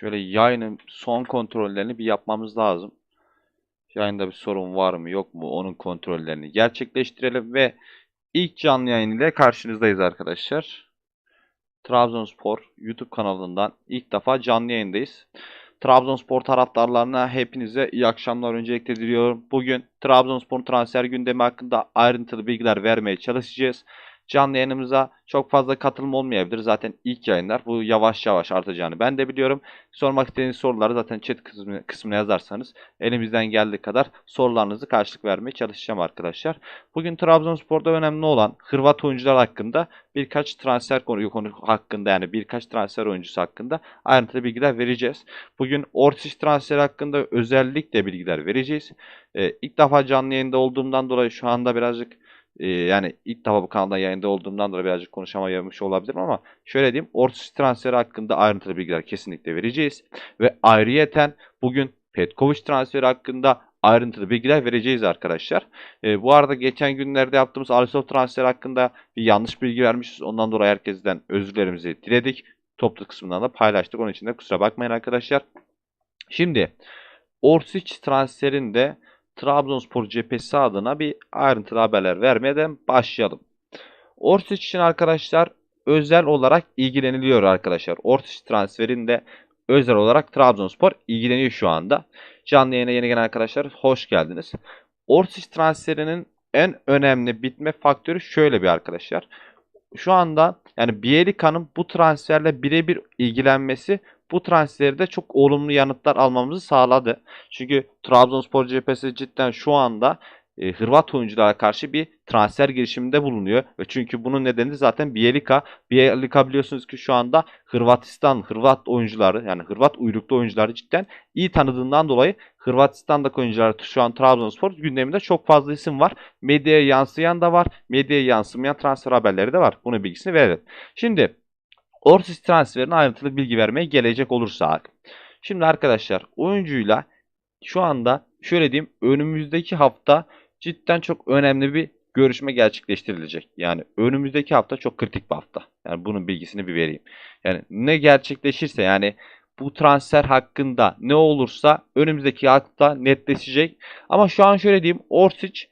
Şöyle yayının son kontrollerini bir yapmamız lazım. Yayında bir sorun var mı yok mu onun kontrollerini gerçekleştirelim ve ilk canlı yayın ile karşınızdayız arkadaşlar. Trabzonspor YouTube kanalından ilk defa canlı yayındayız. Trabzonspor taraftarlarına hepinize iyi akşamlar öncelikle diliyorum. Bugün Trabzonspor transfer gündemi hakkında ayrıntılı bilgiler vermeye çalışacağız. Canlı yayınımıza çok fazla katılım olmayabilir. Zaten ilk yayınlar bu yavaş yavaş artacağını ben de biliyorum. Sormak istediğiniz soruları zaten chat kısmına, yazarsanız elimizden geldiği kadar sorularınızı karşılık vermeye çalışacağım arkadaşlar. Bugün Trabzonspor'da önemli olan Hırvat oyuncular hakkında birkaç transfer konu, konu hakkında yani birkaç transfer oyuncusu hakkında ayrıntılı bilgiler vereceğiz. Bugün Orsic transferi hakkında özellikle bilgiler vereceğiz. Ee, ilk defa canlı yayında olduğumdan dolayı şu anda birazcık e, yani ilk defa bu kanalda yayında olduğumdan dolayı birazcık konuşamayamış olabilirim ama şöyle diyeyim Orsic transferi hakkında ayrıntılı bilgiler kesinlikle vereceğiz. Ve ayrıyeten bugün Petkovic transferi hakkında ayrıntılı bilgiler vereceğiz arkadaşlar. E, bu arada geçen günlerde yaptığımız Alisov transferi hakkında bir yanlış bilgi vermişiz. Ondan dolayı herkesten özürlerimizi diledik. Toplu kısmından da paylaştık. Onun için de kusura bakmayın arkadaşlar. Şimdi Orsic transferinde Trabzonspor cephesi adına bir ayrıntılı haberler vermeden başlayalım. Orsic için arkadaşlar özel olarak ilgileniliyor arkadaşlar. Orsic transferinde özel olarak Trabzonspor ilgileniyor şu anda. Canlı yayına yeni gelen arkadaşlar hoş geldiniz. Orsic transferinin en önemli bitme faktörü şöyle bir arkadaşlar. Şu anda yani Bielika'nın bu transferle birebir ilgilenmesi bu transferde çok olumlu yanıtlar almamızı sağladı. Çünkü Trabzonspor cephesi cidden şu anda e, Hırvat oyunculara karşı bir transfer girişiminde bulunuyor. Ve çünkü bunun nedeni zaten Bielika. Bielika biliyorsunuz ki şu anda Hırvatistan, Hırvat oyuncuları yani Hırvat uyruklu oyuncuları cidden iyi tanıdığından dolayı Hırvatistan'daki oyuncular şu an Trabzonspor gündeminde çok fazla isim var. Medyaya yansıyan da var. Medyaya yansımayan transfer haberleri de var. Bunun bilgisini verelim. Şimdi Orsic transferine ayrıntılı bilgi vermeye gelecek olursak. Şimdi arkadaşlar oyuncuyla şu anda şöyle diyeyim önümüzdeki hafta cidden çok önemli bir görüşme gerçekleştirilecek. Yani önümüzdeki hafta çok kritik bir hafta. Yani bunun bilgisini bir vereyim. Yani ne gerçekleşirse yani bu transfer hakkında ne olursa önümüzdeki hafta netleşecek. Ama şu an şöyle diyeyim Orsic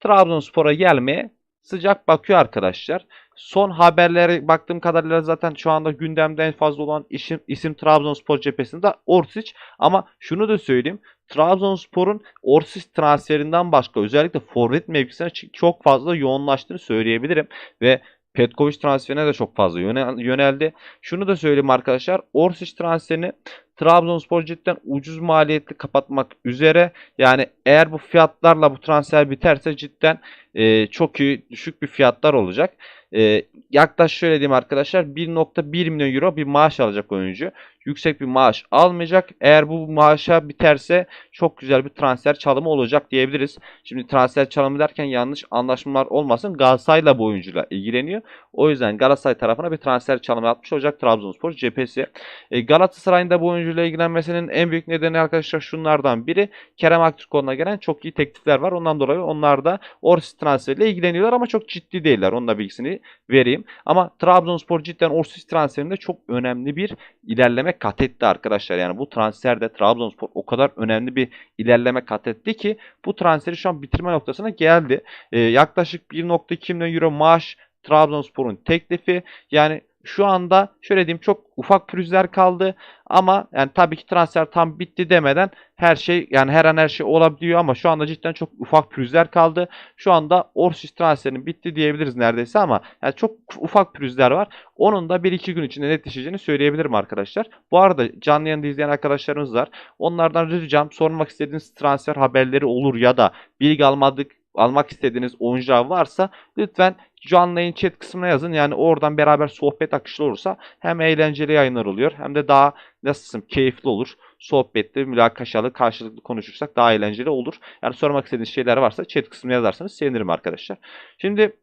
Trabzonspor'a gelmeye sıcak bakıyor arkadaşlar. Son haberlere baktığım kadarıyla zaten şu anda gündemde en fazla olan isim, isim Trabzonspor cephesinde Orsic. Ama şunu da söyleyeyim. Trabzonspor'un Orsic transferinden başka özellikle forvet mevkisine çok fazla yoğunlaştığını söyleyebilirim. Ve Petkovic transferine de çok fazla yöneldi. Şunu da söyleyeyim arkadaşlar. Orsic transferini Trabzonspor cidden ucuz maliyetli kapatmak üzere. Yani eğer bu fiyatlarla bu transfer biterse cidden e, çok iyi düşük bir fiyatlar olacak. E, yaklaşık şöyle diyeyim arkadaşlar 1.1 milyon euro bir maaş alacak oyuncu. Yüksek bir maaş almayacak. Eğer bu maaşa biterse çok güzel bir transfer çalımı olacak diyebiliriz. Şimdi transfer çalımı derken yanlış anlaşmalar olmasın. Galatasaray'la bu oyuncuyla ilgileniyor. O yüzden Galatasaray tarafına bir transfer çalımı yapmış olacak Trabzonspor cephesi. E, Galatasaray'ın da bu oyuncuyla ilgilenmesinin en büyük nedeni arkadaşlar şunlardan biri. Kerem Aktürkoğlu'na gelen çok iyi teklifler var. Ondan dolayı onlar da Orsic transferiyle ilgileniyorlar ama çok ciddi değiller. Onun da bilgisini vereyim. Ama Trabzonspor cidden Orsic transferinde çok önemli bir ilerleme kat etti arkadaşlar. Yani bu transferde Trabzonspor o kadar önemli bir ilerleme kat etti ki bu transferi şu an bitirme noktasına geldi. Ee, yaklaşık 1.2 milyon euro maaş Trabzonspor'un teklifi. Yani şu anda şöyle diyeyim çok ufak pürüzler kaldı ama yani tabii ki transfer tam bitti demeden her şey yani her an her şey olabiliyor ama şu anda cidden çok ufak pürüzler kaldı. Şu anda Orsic transferinin bitti diyebiliriz neredeyse ama yani çok ufak pürüzler var. Onun da 1-2 gün içinde netleşeceğini söyleyebilirim arkadaşlar. Bu arada canlı yayında izleyen arkadaşlarımız var. Onlardan ricam sormak istediğiniz transfer haberleri olur ya da bilgi almadık almak istediğiniz oyuncular varsa lütfen canlı chat kısmına yazın. Yani oradan beraber sohbet akışlı olursa hem eğlenceli yayınlar oluyor hem de daha nasılsın keyifli olur. Sohbetli, mülakaşalı, karşılıklı konuşursak daha eğlenceli olur. Yani sormak istediğiniz şeyler varsa chat kısmına yazarsanız sevinirim arkadaşlar. Şimdi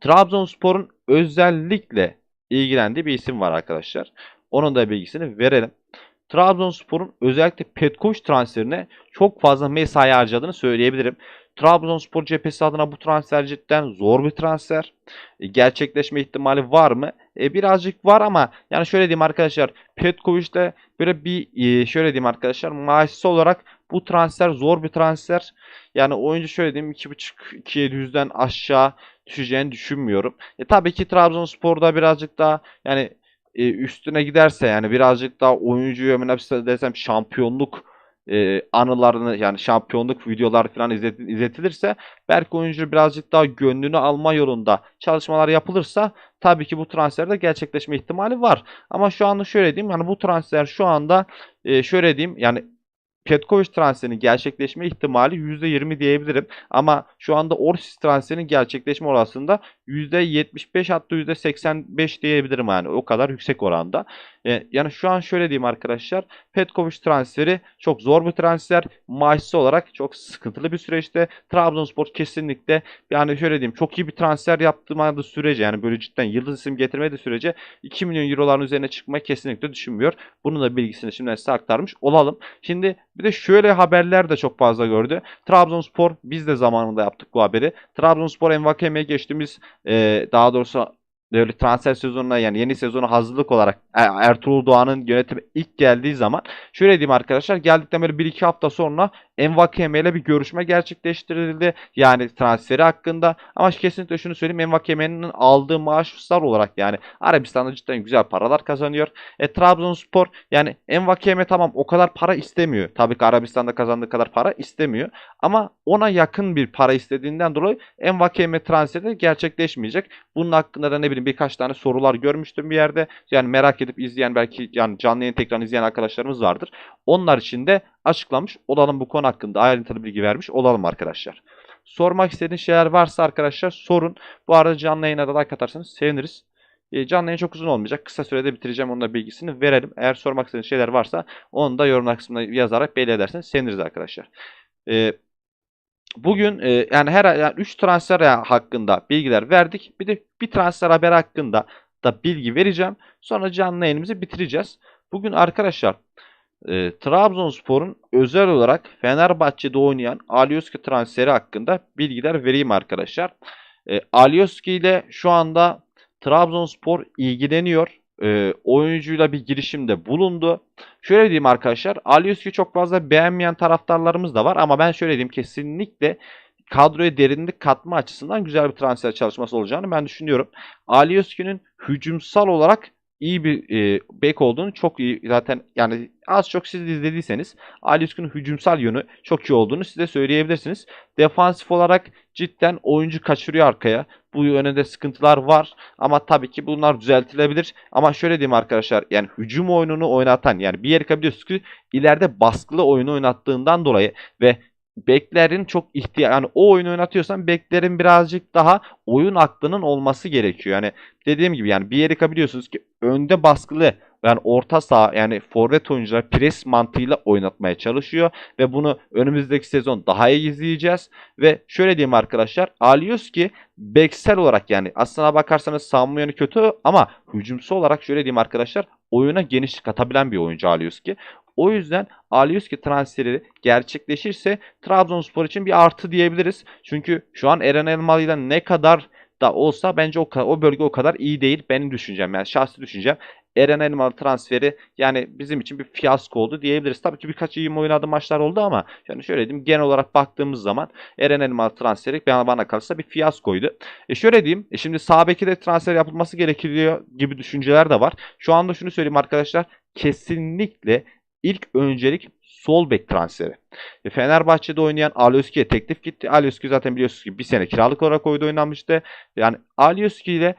Trabzonspor'un özellikle ilgilendiği bir isim var arkadaşlar. Onun da bilgisini verelim. Trabzonspor'un özellikle Petkovic transferine çok fazla mesai harcadığını söyleyebilirim. Trabzonspor cephesi adına bu transfer cidden zor bir transfer. E, gerçekleşme ihtimali var mı? E, birazcık var ama yani şöyle diyeyim arkadaşlar. Petkovic de böyle bir e, şöyle diyeyim arkadaşlar maaşsız olarak bu transfer zor bir transfer. Yani oyuncu şöyle diyeyim 2.5-2.700'den aşağı düşeceğini düşünmüyorum. E, tabii ki Trabzonspor'da birazcık daha yani e, üstüne giderse yani birazcık daha oyuncuyu desem şampiyonluk e, anılarını yani şampiyonluk videolar falan izlet, izletilirse belki oyuncu birazcık daha gönlünü alma yolunda çalışmalar yapılırsa tabii ki bu transferde gerçekleşme ihtimali var. Ama şu anda şöyle diyeyim yani bu transfer şu anda e, şöyle diyeyim yani Petkovic transferinin gerçekleşme ihtimali %20 diyebilirim. Ama şu anda Orsis transferinin gerçekleşme olasılığında %75 hatta %85 diyebilirim yani. O kadar yüksek oranda. E, yani şu an şöyle diyeyim arkadaşlar. Petkovic transferi çok zor bir transfer. Maaşsız olarak çok sıkıntılı bir süreçte. Trabzonspor kesinlikle yani şöyle diyeyim çok iyi bir transfer yaptığında sürece yani böyle cidden yıldız isim getirmediği sürece 2 milyon euroların üzerine çıkmayı kesinlikle düşünmüyor. Bunun da bilgisini şimdi size aktarmış olalım. Şimdi bir de şöyle haberler de çok fazla gördü. Trabzonspor biz de zamanında yaptık bu haberi. Trabzonspor Envakeme'ye geçtiğimiz e, daha doğrusu böyle transfer sezonuna yani yeni sezona hazırlık olarak e, Ertuğrul Doğan'ın yönetimi ilk geldiği zaman şöyle diyeyim arkadaşlar geldikten böyle 1-2 hafta sonra Envakeme ile bir görüşme gerçekleştirildi. Yani transferi hakkında. Ama kesinlikle şunu söyleyeyim. Envakeme'nin aldığı maaşlar olarak yani Arabistan'da cidden güzel paralar kazanıyor. E, Trabzonspor yani Envakeme tamam o kadar para istemiyor. Tabii ki Arabistan'da kazandığı kadar para istemiyor. Ama ona yakın bir para istediğinden dolayı Envakeme transferi gerçekleşmeyecek. Bunun hakkında da ne bileyim birkaç tane sorular görmüştüm bir yerde. Yani merak edip izleyen belki yani canlı yayın tekrar izleyen arkadaşlarımız vardır. Onlar için de açıklamış olalım bu konu hakkında ayrıntılı bilgi vermiş olalım arkadaşlar. Sormak istediğiniz şeyler varsa arkadaşlar sorun. Bu arada canlı yayına da like atarsanız seviniriz. E, canlı yayın çok uzun olmayacak. Kısa sürede bitireceğim. Onun da bilgisini verelim. Eğer sormak istediğiniz şeyler varsa onu da yorumlar kısmına yazarak belli ederseniz seviniriz arkadaşlar. E, bugün e, yani her yani 3 transfer hakkında bilgiler verdik. Bir de bir transfer haber hakkında da bilgi vereceğim. Sonra canlı yayınımızı bitireceğiz. Bugün arkadaşlar e, Trabzonspor'un özel olarak Fenerbahçe'de oynayan Alioski transferi hakkında bilgiler vereyim arkadaşlar. E, Alioski ile şu anda Trabzonspor ilgileniyor. E, oyuncuyla bir girişimde bulundu. Şöyle diyeyim arkadaşlar. Alioski'yi çok fazla beğenmeyen taraftarlarımız da var ama ben şöyle diyeyim kesinlikle kadroya derinlik katma açısından güzel bir transfer çalışması olacağını ben düşünüyorum. Alioski'nin hücumsal olarak iyi bir e, bek olduğunu çok iyi zaten yani az çok siz izlediyseniz Ali Üskün'ün hücumsal yönü çok iyi olduğunu size söyleyebilirsiniz. Defansif olarak cidden oyuncu kaçırıyor arkaya. Bu yönde sıkıntılar var ama tabii ki bunlar düzeltilebilir. Ama şöyle diyeyim arkadaşlar yani hücum oyununu oynatan yani bir yere biliyorsunuz ki ileride baskılı oyunu oynattığından dolayı ve beklerin çok ihtiyaç yani o oyunu oynatıyorsan beklerin birazcık daha oyun aklının olması gerekiyor. Yani dediğim gibi yani bir yeri biliyorsunuz ki önde baskılı yani orta saha yani forvet oyuncular pres mantığıyla oynatmaya çalışıyor ve bunu önümüzdeki sezon daha iyi izleyeceğiz ve şöyle diyeyim arkadaşlar Alioski beksel olarak yani aslına bakarsanız savunma yönü kötü ama hücumsu olarak şöyle diyeyim arkadaşlar oyuna genişlik katabilen bir oyuncu Alioski. O yüzden Alioski transferi gerçekleşirse Trabzonspor için bir artı diyebiliriz. Çünkü şu an Eren Elmalı ile ne kadar da olsa bence o, o bölge o kadar iyi değil. Benim düşüncem yani şahsi düşüncem. Eren Elmalı transferi yani bizim için bir fiyasko oldu diyebiliriz. Tabii ki birkaç iyi oynadığı maçlar oldu ama yani şöyle diyeyim genel olarak baktığımız zaman Eren Elmalı transferi bana, bana kalırsa bir fiyaskoydu. E şöyle diyeyim e şimdi sağ de transfer yapılması gerekiyor gibi düşünceler de var. Şu anda şunu söyleyeyim arkadaşlar kesinlikle ilk öncelik sol bek transferi. E, Fenerbahçe'de oynayan Alioski'ye teklif gitti. Alioski zaten biliyorsunuz ki bir sene kiralık olarak oyda oynanmıştı. Yani Alioski ile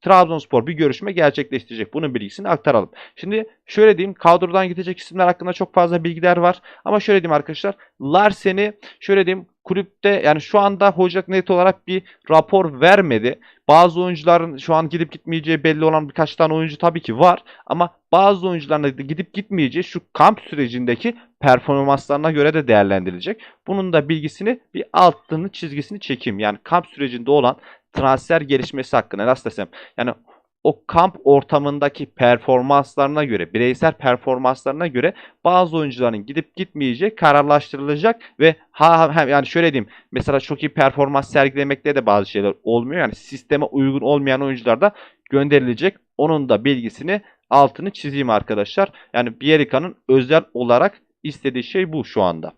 Trabzonspor bir görüşme gerçekleştirecek. Bunun bilgisini aktaralım. Şimdi şöyle diyeyim kadrodan gidecek isimler hakkında çok fazla bilgiler var. Ama şöyle diyeyim arkadaşlar. Larsen'i şöyle diyeyim kulüpte yani şu anda hoca net olarak bir rapor vermedi. Bazı oyuncuların şu an gidip gitmeyeceği belli olan birkaç tane oyuncu tabii ki var. Ama bazı oyuncuların da gidip gitmeyeceği şu kamp sürecindeki performanslarına göre de değerlendirilecek. Bunun da bilgisini bir altını çizgisini çekeyim. Yani kamp sürecinde olan transfer gelişmesi hakkında nasıl desem. Yani o kamp ortamındaki performanslarına göre, bireysel performanslarına göre bazı oyuncuların gidip gitmeyeceği kararlaştırılacak ve ha, ha yani şöyle diyeyim mesela çok iyi performans sergilemekte de bazı şeyler olmuyor. Yani sisteme uygun olmayan oyuncular da gönderilecek. Onun da bilgisini altını çizeyim arkadaşlar. Yani Bielika'nın özel olarak istediği şey bu şu anda.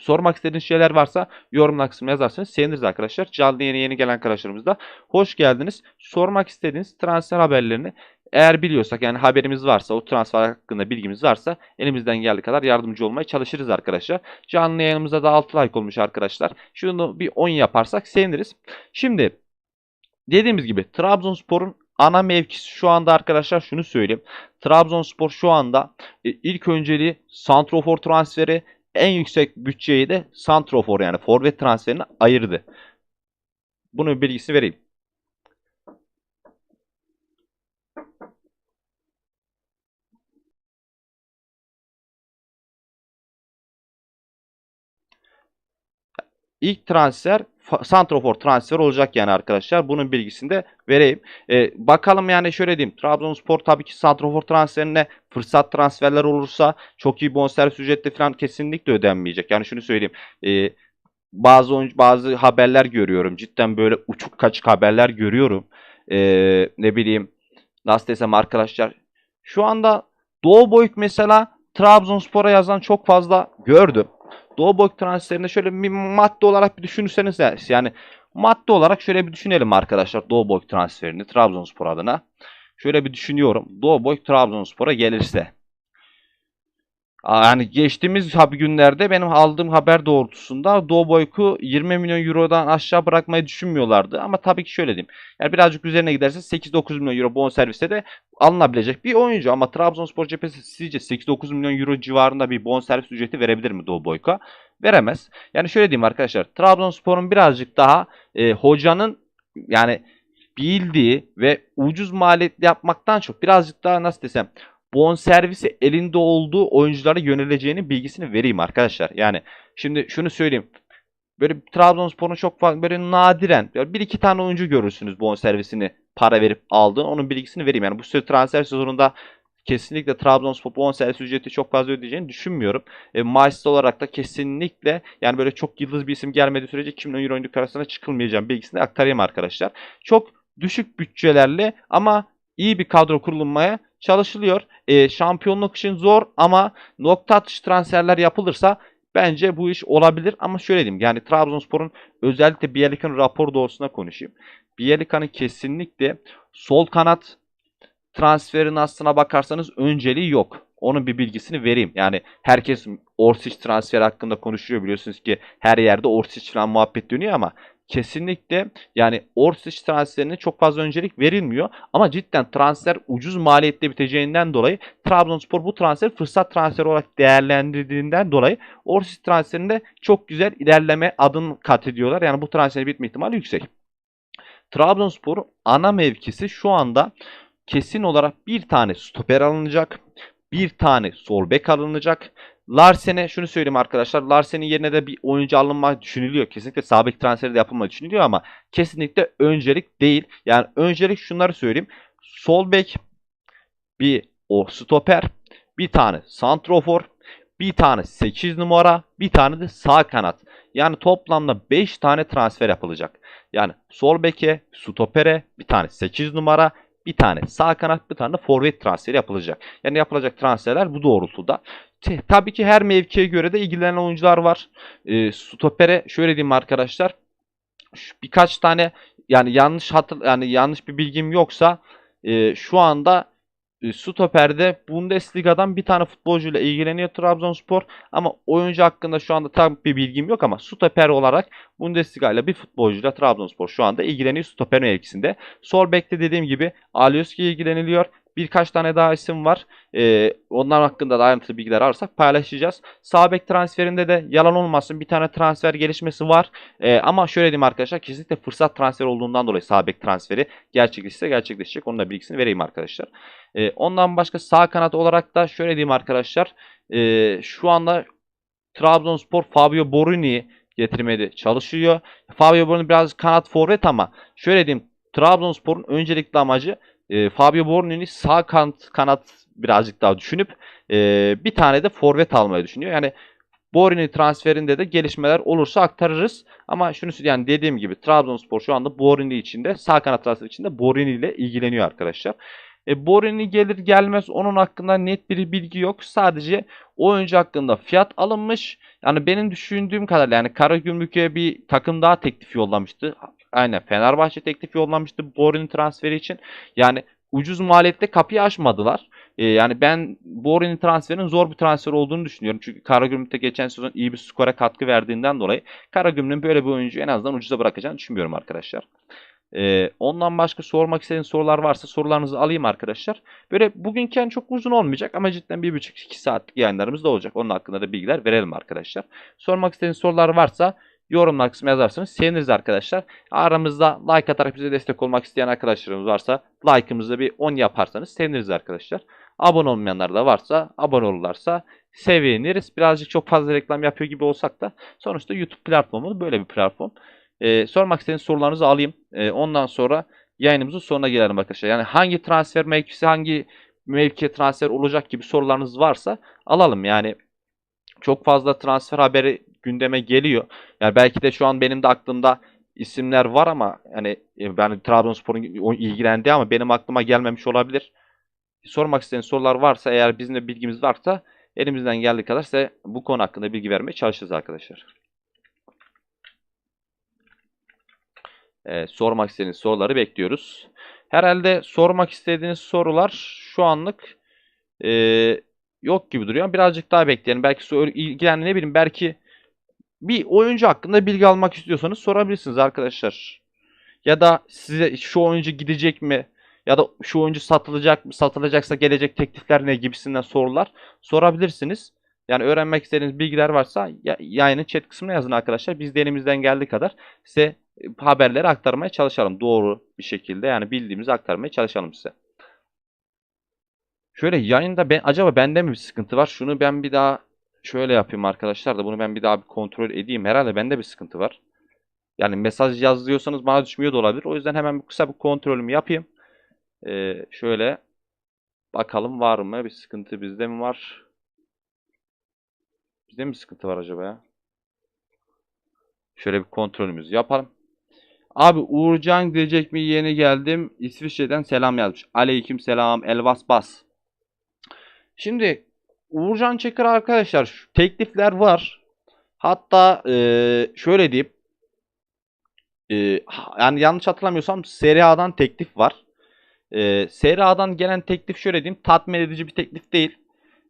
Sormak istediğiniz şeyler varsa yorumlar kısmına yazarsanız seviniriz arkadaşlar. Canlı yeni yeni gelen arkadaşlarımız da hoş geldiniz. Sormak istediğiniz transfer haberlerini eğer biliyorsak yani haberimiz varsa o transfer hakkında bilgimiz varsa elimizden geldiği kadar yardımcı olmaya çalışırız arkadaşlar. Canlı yayınımızda da 6 like olmuş arkadaşlar. Şunu bir 10 yaparsak seviniriz. Şimdi dediğimiz gibi Trabzonspor'un ana mevkisi şu anda arkadaşlar şunu söyleyeyim. Trabzonspor şu anda e, ilk önceliği santrofor transferi en yüksek bütçeyi de santrofor yani forvet transferine ayırdı. Bunun bilgisini vereyim. İlk transfer Santrofor transfer olacak yani arkadaşlar. Bunun bilgisini de vereyim. Ee, bakalım yani şöyle diyeyim. Trabzonspor tabii ki Santrofor transferine fırsat transferler olursa çok iyi bonservis ücretli falan kesinlikle ödenmeyecek. Yani şunu söyleyeyim. Ee, bazı bazı haberler görüyorum. Cidden böyle uçuk kaçık haberler görüyorum. Ee, ne bileyim nasıl desem arkadaşlar. Şu anda Doğu Boyuk mesela Trabzonspor'a yazan çok fazla gördüm. Doğu Boy transferinde şöyle bir madde olarak bir düşünürseniz yani madde olarak şöyle bir düşünelim arkadaşlar Doğu Boy transferini Trabzonspor adına. Şöyle bir düşünüyorum. Doğu Boy Trabzonspor'a gelirse yani geçtiğimiz günlerde benim aldığım haber doğrultusunda Doğu Boyk'u 20 milyon eurodan aşağı bırakmayı düşünmüyorlardı. Ama tabii ki şöyle diyeyim. Yani birazcık üzerine giderse 8-9 milyon euro bon serviste de alınabilecek bir oyuncu. Ama Trabzonspor cephesi sizce 8-9 milyon euro civarında bir bon servis ücreti verebilir mi Doğu Boyk'a? Veremez. Yani şöyle diyeyim arkadaşlar. Trabzonspor'un birazcık daha e, hocanın yani bildiği ve ucuz maliyetli yapmaktan çok birazcık daha nasıl desem bonservisi elinde olduğu oyunculara yöneleceğini bilgisini vereyim arkadaşlar. Yani şimdi şunu söyleyeyim. Böyle Trabzonspor'un çok fazla böyle nadiren bir iki tane oyuncu görürsünüz bonservisini para verip aldığın. Onun bilgisini vereyim. Yani bu süre transfer sezonunda kesinlikle Trabzonspor bonservis ücreti çok fazla ödeyeceğini düşünmüyorum. E, Maaşsız olarak da kesinlikle yani böyle çok yıldız bir isim gelmediği sürece 2 milyon euro oyuncu arasına çıkılmayacağım bilgisini aktarayım arkadaşlar. Çok düşük bütçelerle ama iyi bir kadro kurulmaya çalışılıyor. E, şampiyonluk için zor ama nokta atış transferler yapılırsa bence bu iş olabilir. Ama şöyle diyeyim yani Trabzonspor'un özellikle Bielika'nın rapor doğrusuna konuşayım. Bielika'nın kesinlikle sol kanat transferin aslına bakarsanız önceliği yok. Onun bir bilgisini vereyim. Yani herkes Orsic transfer hakkında konuşuyor biliyorsunuz ki her yerde Orsic falan muhabbet dönüyor ama kesinlikle yani Orsic transferine çok fazla öncelik verilmiyor. Ama cidden transfer ucuz maliyette biteceğinden dolayı Trabzonspor bu transfer fırsat transferi olarak değerlendirdiğinden dolayı Orsic transferinde çok güzel ilerleme adım kat ediyorlar. Yani bu transfer bitme ihtimali yüksek. Trabzonspor ana mevkisi şu anda kesin olarak bir tane stoper alınacak. Bir tane sol bek alınacak. Larsen'e şunu söyleyeyim arkadaşlar. Larsen'in yerine de bir oyuncu alınma düşünülüyor. Kesinlikle sabit transferi de yapılma düşünülüyor ama kesinlikle öncelik değil. Yani öncelik şunları söyleyeyim. Sol bek, bir o stoper, bir tane santrofor, bir tane 8 numara, bir tane de sağ kanat. Yani toplamda 5 tane transfer yapılacak. Yani sol beke, stopere, bir tane 8 numara, bir tane sağ kanat, bir tane de forvet transferi yapılacak. Yani yapılacak transferler bu doğrultuda. Tabii ki her mevkiye göre de ilgilenen oyuncular var. E, stopere şöyle diyeyim arkadaşlar. Birkaç tane yani yanlış hatır yani yanlış bir bilgim yoksa e, şu anda e, stoperde Bundesliga'dan bir tane futbolcuyla ilgileniyor Trabzonspor. Ama oyuncu hakkında şu anda tam bir bilgim yok ama stoper olarak Bundesliga ile bir futbolcuyla Trabzonspor şu anda ilgileniyor stoper mevkisinde. Sol bekte dediğim gibi Alioski ilgileniliyor. Birkaç tane daha isim var. Ee, onlar hakkında da ayrıntılı bilgiler alırsak paylaşacağız. Sağ bek transferinde de yalan olmasın bir tane transfer gelişmesi var. Ee, ama şöyle diyeyim arkadaşlar kesinlikle fırsat transferi olduğundan dolayı sağ bek transferi gerçekleşirse gerçekleşecek. Onun da bilgisini vereyim arkadaşlar. Ee, ondan başka sağ kanat olarak da şöyle diyeyim arkadaşlar. Ee, şu anda Trabzonspor Fabio Boruni'yi getirmedi çalışıyor. Fabio Borini biraz kanat forvet ama şöyle diyeyim Trabzonspor'un öncelikli amacı e, Fabio Borini'ni sağ kanat, kanat birazcık daha düşünüp e, bir tane de forvet almayı düşünüyor. Yani Borini transferinde de gelişmeler olursa aktarırız. Ama şunu yani dediğim gibi Trabzonspor şu anda Borini içinde sağ kanat transferi içinde Borini ile ilgileniyor arkadaşlar. E, Borini gelir gelmez onun hakkında net bir bilgi yok. Sadece oyuncu hakkında fiyat alınmış. Yani benim düşündüğüm kadar yani Karagümrük'e bir takım daha teklif yollamıştı. Aynen Fenerbahçe teklif yollamıştı Borini transferi için. Yani ucuz maliyette kapıyı açmadılar. Ee, yani ben Borini transferinin zor bir transfer olduğunu düşünüyorum. Çünkü Karagümrük'te geçen sezon iyi bir skora katkı verdiğinden dolayı Karagümrük'ün böyle bir oyuncuyu en azından ucuza bırakacağını düşünmüyorum arkadaşlar. Ee, ondan başka sormak istediğiniz sorular varsa sorularınızı alayım arkadaşlar. Böyle bugünkü yani çok uzun olmayacak ama cidden 1,5-2 saatlik yayınlarımız da olacak. Onun hakkında da bilgiler verelim arkadaşlar. Sormak istediğiniz sorular varsa yorumlar kısmına yazarsanız seviniriz arkadaşlar. Aramızda like atarak bize destek olmak isteyen arkadaşlarımız varsa like'ımızı bir 10 yaparsanız seviniriz arkadaşlar. Abone olmayanlar da varsa abone olurlarsa seviniriz. Birazcık çok fazla reklam yapıyor gibi olsak da sonuçta YouTube platformu böyle bir platform. Ee, sormak istediğiniz sorularınızı alayım. Ee, ondan sonra yayınımızın sonuna gelelim arkadaşlar. Yani hangi transfer mevkisi hangi mevkiye transfer olacak gibi sorularınız varsa alalım. Yani çok fazla transfer haberi gündeme geliyor. Yani belki de şu an benim de aklımda isimler var ama yani ben Trabzonspor'un ilgilendiği ama benim aklıma gelmemiş olabilir. Sormak istediğiniz sorular varsa eğer bizim de bilgimiz varsa elimizden geldiği kadar size bu konu hakkında bilgi vermeye çalışırız arkadaşlar. Evet, sormak istediğiniz soruları bekliyoruz. Herhalde sormak istediğiniz sorular şu anlık e, yok gibi duruyor. Birazcık daha bekleyelim. Belki ilgilen ne bileyim belki bir oyuncu hakkında bilgi almak istiyorsanız sorabilirsiniz arkadaşlar. Ya da size şu oyuncu gidecek mi? Ya da şu oyuncu satılacak mı? Satılacaksa gelecek teklifler ne gibisinden sorular sorabilirsiniz. Yani öğrenmek istediğiniz bilgiler varsa yayının chat kısmına yazın arkadaşlar. Biz de elimizden geldiği kadar size e, haberleri aktarmaya çalışalım. Doğru bir şekilde yani bildiğimizi aktarmaya çalışalım size. Şöyle yayında ben acaba bende mi bir sıkıntı var? Şunu ben bir daha şöyle yapayım arkadaşlar da bunu ben bir daha bir kontrol edeyim. Herhalde bende bir sıkıntı var. Yani mesaj yazıyorsanız bana düşmüyor da olabilir. O yüzden hemen kısa bir kontrolümü yapayım. Ee, şöyle bakalım var mı? Bir sıkıntı bizde mi var? Bizde mi sıkıntı var acaba ya? Şöyle bir kontrolümüzü yapalım. Abi Uğurcan gidecek mi? Yeni geldim. İsviçre'den selam yazmış. Aleyküm selam. Elvas Bas. Şimdi Uğurcan Çakır arkadaşlar teklifler var. Hatta e, şöyle diyeyim. E, yani yanlış hatırlamıyorsam Serie A'dan teklif var. E, Serie A'dan gelen teklif şöyle diyeyim. Tatmin edici bir teklif değil.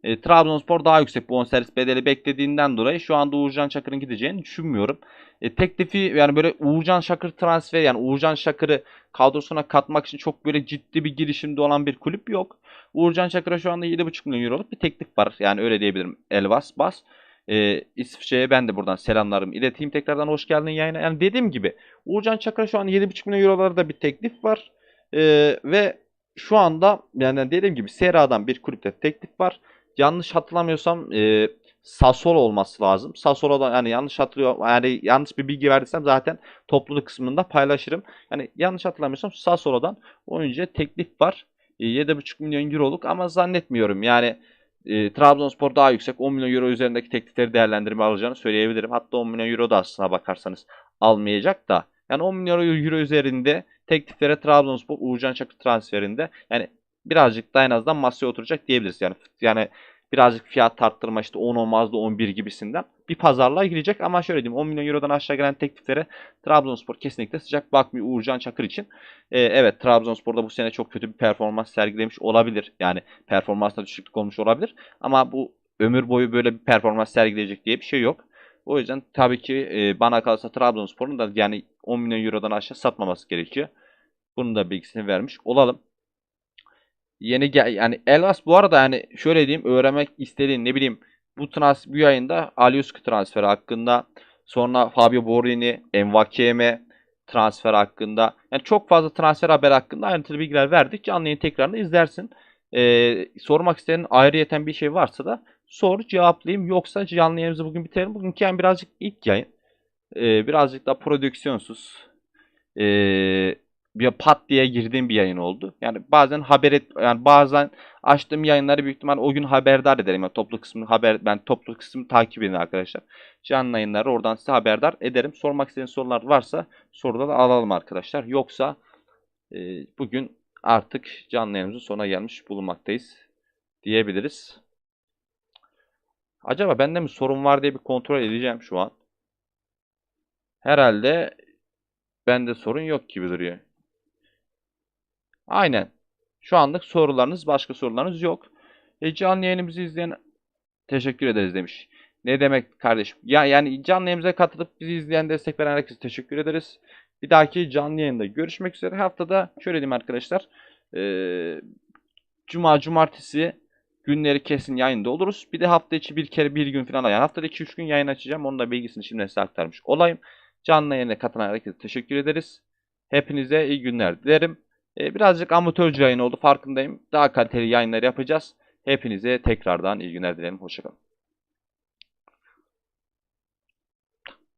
E, Trabzonspor daha yüksek bonservis bedeli beklediğinden dolayı şu anda Uğurcan Çakır'ın gideceğini düşünmüyorum. E, teklifi yani böyle Uğurcan Şakır transfer yani Uğurcan Şakır'ı kadrosuna katmak için çok böyle ciddi bir girişimde olan bir kulüp yok. Uğurcan Çakır'a şu anda 7,5 milyon euroluk bir teklif var. Yani öyle diyebilirim. Elvas Bas. E, İsviçre'ye ben de buradan selamlarımı ileteyim. Tekrardan hoş geldin yayına. Yani dediğim gibi Uğurcan Çakır'a şu an 7,5 milyon eurolarda bir teklif var. E, ve şu anda yani dediğim gibi Sera'dan bir kulüpte teklif var. Yanlış hatırlamıyorsam e, Sassuolo olması lazım. Sassuolo'da yani yanlış hatırlıyor yani yanlış bir bilgi verdiysem zaten topluluk kısmında paylaşırım. Yani yanlış hatırlamıyorsam Sassuolo'dan oyuncuya teklif var. 7,5 e, milyon euroluk ama zannetmiyorum. Yani e, Trabzonspor daha yüksek 10 milyon euro üzerindeki teklifleri değerlendirme alacağını söyleyebilirim. Hatta 10 milyon euro da aslına bakarsanız almayacak da. Yani 10 milyon euro üzerinde tekliflere Trabzonspor Uğurcan Çakır transferinde yani birazcık daha en azından masaya oturacak diyebiliriz. Yani yani birazcık fiyat tarttırma işte 10 olmaz da 11 gibisinden bir pazarlığa girecek. Ama şöyle diyeyim 10 milyon Euro'dan aşağı gelen tekliflere Trabzonspor kesinlikle sıcak bakmıyor Uğurcan Çakır için. Ee, evet Trabzonspor'da bu sene çok kötü bir performans sergilemiş olabilir. Yani performansta düşüklük olmuş olabilir. Ama bu ömür boyu böyle bir performans sergileyecek diye bir şey yok. O yüzden tabii ki e, bana kalırsa Trabzonspor'un da yani 10 milyon Euro'dan aşağı satmaması gerekiyor. Bunun da bilgisini vermiş olalım yeni gel yani Elvas bu arada yani şöyle diyeyim öğrenmek istediğin ne bileyim bu trans bu yayında Alioski transferi hakkında sonra Fabio Borini, Envakeme transfer hakkında yani çok fazla transfer haber hakkında ayrıntılı bilgiler verdik. Canlı yayın tekrarını izlersin. Ee, sormak isteyen ayrıyeten bir şey varsa da sor cevaplayayım. Yoksa canlı yayınımızı bugün bitirelim. Bugünkü yani birazcık ilk yayın. Ee, birazcık da prodüksiyonsuz. Ee, bir pat diye girdiğim bir yayın oldu. Yani bazen haber et, yani bazen açtığım yayınları büyük ihtimal o gün haberdar ederim. Yani toplu kısmını haber ben toplu kısmını takip edin arkadaşlar. Canlı yayınları oradan size haberdar ederim. Sormak istediğiniz sorular varsa soruları alalım arkadaşlar. Yoksa e, bugün artık canlı yayınımızın sonuna gelmiş bulunmaktayız diyebiliriz. Acaba bende mi sorun var diye bir kontrol edeceğim şu an. Herhalde bende sorun yok gibi duruyor. Aynen. Şu anlık sorularınız, başka sorularınız yok. E, canlı yayınımızı izleyen teşekkür ederiz demiş. Ne demek kardeşim? Ya yani canlı yayınımıza katılıp bizi izleyen, destek veren herkese teşekkür ederiz. Bir dahaki canlı yayında görüşmek üzere. Haftada şöyle diyeyim arkadaşlar. Ee, Cuma, cumartesi günleri kesin yayında oluruz. Bir de hafta içi bir kere bir gün falan. Yani haftada 2-3 gün yayın açacağım. Onun da bilgisini şimdi size aktarmış olayım. Canlı yayına katılan herkese teşekkür ederiz. Hepinize iyi günler dilerim. Ee, birazcık amatörce yayın oldu farkındayım. Daha kaliteli yayınlar yapacağız. Hepinize tekrardan iyi günler dilerim. Hoşçakalın.